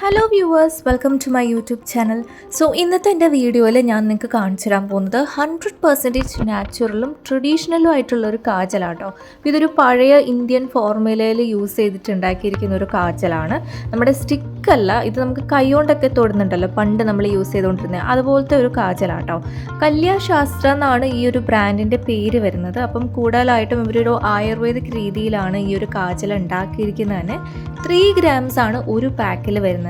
Hello viewers welcome to my YouTube channel so ഇന്നത്തെ എന്റെ വീഡിയോയിൽ ഞാൻ നിങ്ങൾക്ക് കാണിച്ചു തരാൻ പോകുന്നത് ഹൺഡ്രഡ് പെർസെന്റേജ് നാച്ചുറലും ട്രഡീഷണലും ആയിട്ടുള്ള ഒരു കാജലാട്ടോ. ഇതൊരു പഴയ ഇന്ത്യൻ ഫോർമുലയിൽ യൂസ് ചെയ്തിട്ട് ഉണ്ടാക്കിയിരിക്കുന്ന ഒരു കാജലാണ്. നമ്മുടെ സ്റ്റിക്ക് അല്ല ഇത് നമുക്ക് കൈകൊണ്ടൊക്കെ തൊടുന്നുണ്ടല്ലോ പണ്ട് നമ്മൾ യൂസ് ചെയ്തുകൊണ്ടിരുന്നത് അതുപോലത്തെ ഒരു കാജലാട്ടോ. കല്യാശാസ്ത്ര എന്നാണ് ഈ ഒരു ബ്രാൻഡിന്റെ പേര് വരുന്നത്. അപ്പം കൂടുതലായിട്ടും ഇവരൊരു ആയുർവേദിക് രീതിയിലാണ് ഈ ഒരു കാജൽ ഉണ്ടാക്കിയിരിക്കുന്നത് തന്നെ ത്രീ ഗ്രാംസ് ആണ് ഒരു പാക്കിൽ വരുന്നത്.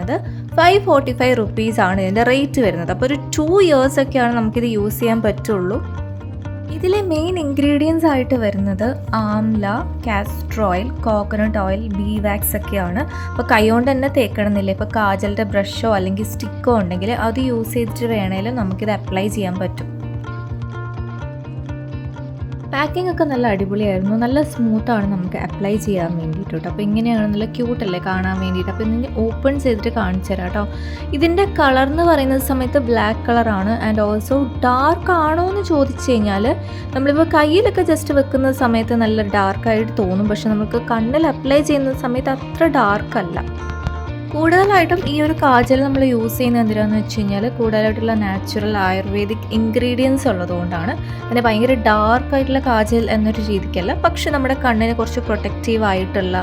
ഫൈവ് ഫോർട്ടി ഫൈവ് റുപ്പീസ് ആണ് ഇതിന്റെ റേറ്റ് വരുന്നത്. അപ്പോൾ ഒരു ടു ഇയേഴ്സൊക്കെയാണ് നമുക്കിത് യൂസ് ചെയ്യാൻ പറ്റുള്ളൂ. ഇതിലെ മെയിൻ ഇൻഗ്രീഡിയൻസ് ആയിട്ട് വരുന്നത് amla castor oil coconut oil beeswax ഒക്കെയാണ്. അപ്പോൾ കൈകൊണ്ട് തന്നെ തേക്കണമെന്നില്ല. ഇപ്പോൾ കാജലിന്റെ ബ്രഷോ അല്ലെങ്കിൽ സ്റ്റിക്കോ ഉണ്ടെങ്കിൽ അത് യൂസ് ചെയ്തിട്ട് വേണമെങ്കിലും നമുക്കിത് അപ്ലൈ ചെയ്യാൻ പറ്റും. പാക്കിംഗ് ഒക്കെ നല്ല അടിപൊളിയായിരുന്നു. നല്ല സ്മൂത്താണ് നമുക്ക് അപ്ലൈ ചെയ്യാൻ വേണ്ടിയിട്ട് കേട്ടോ അപ്പോൾ ഇങ്ങനെയാണ് നല്ല ക്യൂട്ടല്ലേ കാണാൻ വേണ്ടിയിട്ട്. അപ്പോൾ ഇതിന്റെ ഓപ്പൺ ചെയ്തിട്ട് കാണിച്ചു തരാം കേട്ടോ ഇതിന്റെ കളർ എന്ന് പറയുന്ന സമയത്ത് ബ്ലാക്ക് കളറാണ് ആൻഡ് ഓൾസോ ഡാർക്ക് ആണോ എന്ന് ചോദിച്ചു കഴിഞ്ഞാൽ നമ്മളിപ്പോൾ കയ്യിലൊക്കെ ജസ്റ്റ് വെക്കുന്ന സമയത്ത് നല്ല ഡാർക്കായിട്ട് തോന്നും. പക്ഷെ നമുക്ക് കണ്ണിൽ അപ്ലൈ ചെയ്യുന്ന സമയത്ത് അത്ര ഡാർക്കല്ല കൂടുതലായിട്ടും ഈ ഒരു കാജൽ നമ്മൾ യൂസ് ചെയ്യുന്നത് എന്തിനാന്ന് വെച്ച് കഴിഞ്ഞാൽ കൂടുതലായിട്ടുള്ള നാച്ചുറൽ ആയുർവേദിക് ഇൻഗ്രീഡിയൻസ് ഉള്ളതുകൊണ്ടാണ്. പിന്നെ ഭയങ്കര ഡാർക്ക് ആയിട്ടുള്ള കാജൽ എന്നൊരു രീതിക്കല്ല പക്ഷെ നമ്മുടെ കണ്ണിന് കുറച്ച് പ്രൊട്ടക്റ്റീവ് ആയിട്ടുള്ള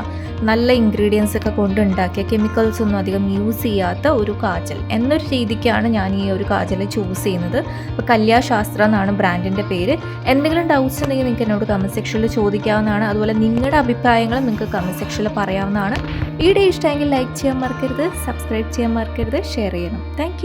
നല്ല ഇൻഗ്രീഡിയൻസ് ഒക്കെ കൊണ്ടുണ്ടാക്കിയ കെമിക്കൽസ് ഒന്നും അധികം യൂസ് ചെയ്യാത്ത ഒരു കാജൽ എന്നൊരു രീതിക്കാണ് ഞാൻ ഈ ഒരു കാജൽ ചൂസ് ചെയ്യുന്നത്. അപ്പോൾ കല്യാശാസ്ത്ര എന്നാണ് ബ്രാൻഡിന്റെ പേര്. എന്തെങ്കിലും ഡൗട്ട്സ് ഉണ്ടെങ്കിൽ നിങ്ങൾക്ക് എന്നോട് കമന്റ് സെക്ഷനിൽ ചോദിക്കാവുന്നതാണ്. അതുപോലെ നിങ്ങളുടെ അഭിപ്രായങ്ങളും നിങ്ങൾക്ക് കമന്റ് സെക്ഷനിൽ പറയാവുന്നതാണ്. വീഡിയോ ഇഷ്ടമെങ്കിൽ ലൈക്ക് ചെയ്യാൻ മറക്കരുത് സബ്സ്ക്രൈബ് ചെയ്യാൻ മറക്കരുത് ഷെയർ ചെയ്യണം. താങ്ക്